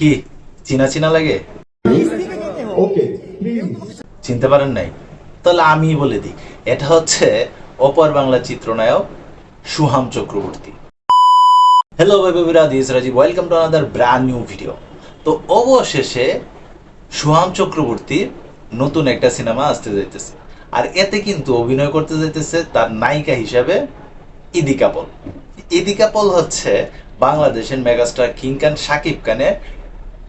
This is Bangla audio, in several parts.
কি? চিনা চিনা লাগে? ওকে চিনতে পারেন নাই? তাহলে আমি বলে দিই এটা হচ্ছে অপর বাংলা চিত্রনায়ক Suham Chakraborty. Hello বেবিরা this welcome to another brand new video তো অবশেষে সুহাম চক্রবর্তীর নতুন একটা সিনেমা আসতে যাইতেছে। আর এতে কিন্তু অভিনয় করতে যাইতেছে তার নায়িকা হিসাবে ইদিকাপল ইদিকাপল হচ্ছে বাংলাদেশের মেগাস্টার কিং খান শাকিব খানের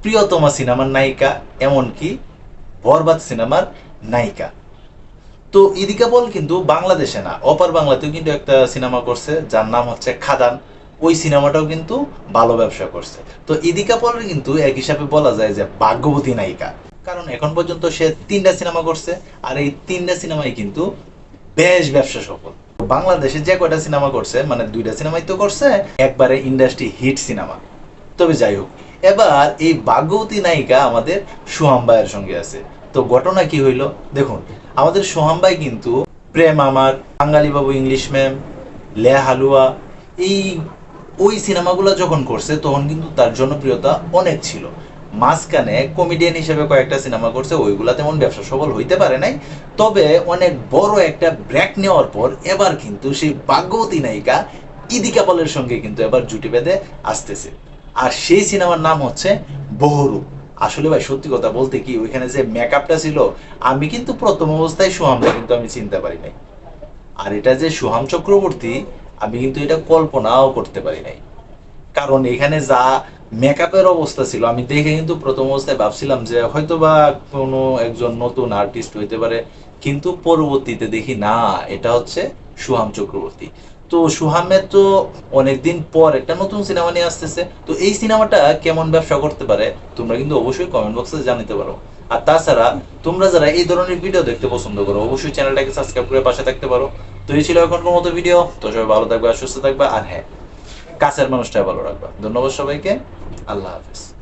প্রিয়তমা সিনেমার নায়িকা, এমনকি বরবাদ সিনেমার নায়িকা। তো ইদি কাপল কিন্তু বাংলাদেশে না, অপার বাংলাতেও কিন্তু একটা সিনেমা করছে, যার নাম হচ্ছে খাদান। ওই সিনেমাটাও কিন্তু ভালো ব্যবসা করছে। তো ইদি কাপলের কিন্তু এক হিসাবে বলা যায় যে ভাগ্যবতী নায়িকা। কারণ এখন পর্যন্ত সে তিনটা সিনেমা করছে, আর এই তিনটা সিনেমাই কিন্তু বেশ ব্যবসা সফল। বাংলাদেশে যে কয়টা সিনেমা করছে মানে দুইটা সিনেমাই তো করছে, একবারে ইন্ডাস্ট্রি হিট সিনেমা। তবে যাই হোক, এবার এই ভাগ্যবতী নায়িকা আমাদের সোহাম ভাইয়ের সঙ্গে আছে। তো ঘটনা কি হইল? দেখুন, আমাদের সোহাম ভাই কিন্তু প্রেম আমার, বাঙালি বাবু ইংলিশ ম্যাম লে হালুয়া, এই, ওই সিনেমাগুলো যখন করছে, তখন কিন্তু তার জনপ্রিয়তা অনেক ছিল। মাঝখানে কমেডিয়ান হিসেবে কয়েকটা সিনেমা করছে, ওইগুলা তেমন ব্যবসা সফল হইতে পারে নাই। তবে অনেক বড় একটা ব্রেক নেওয়ার পর এবার কিন্তু সেই ভাগ্যবতী নায়িকা ইদি কাপালের সঙ্গে কিন্তু এবার জুটি বেঁধে আসতেছে। আর সেই সিনেমার নাম হচ্ছে বহুরূপ। আসলে ভাই, সত্যি কথা বলতে কি, ওইখানে যে মেকআপটা ছিল, আমি কিন্তু প্রথম অবস্থায় সোহামকে কিন্তু আমি চিনতে পারি নাই। আর এটা যে সোহাম চক্রবর্তী, আমি কিন্তু এটা কল্পনাও করতে পারি নাই। কারণ এখানে যা মেকআপের অবস্থা ছিল। আমি দেখে কিন্তু প্রথম অবস্থায় ভাবছিলাম যে হয়তো বা কোনো একজন নতুন আর্টিস্ট হইতে পারে, কিন্তু পরবর্তীতে দেখি না, এটা হচ্ছে সুহাম চক্রবর্তী। তো সুহামের তো অনেকদিন পর একটা নতুন সিনেমা নিয়ে আসতেছে। তো এই সিনেমাটা কেমন ব্যবসা করতে পারে, তোমরা কিন্তু অবশ্যই কমেন্ট বক্সে জানাতে পারো। আর তাছাড়া, তোমরা যারা এই ধরনের ভিডিও দেখতে পছন্দ করো, অবশ্যই চ্যানেলটাকে সাবস্ক্রাইব করে পাশে থাকতে পারো। তো এই ছিল এখনকার মতো ভিডিও তো সবাই ভালো থাকবে আর সুস্থ থাকবে। আর হ্যাঁ কাছের মানুষটা ভালো রাখবা। ধন্যবাদ সবাইকে। আল্লাহ হাফিজ।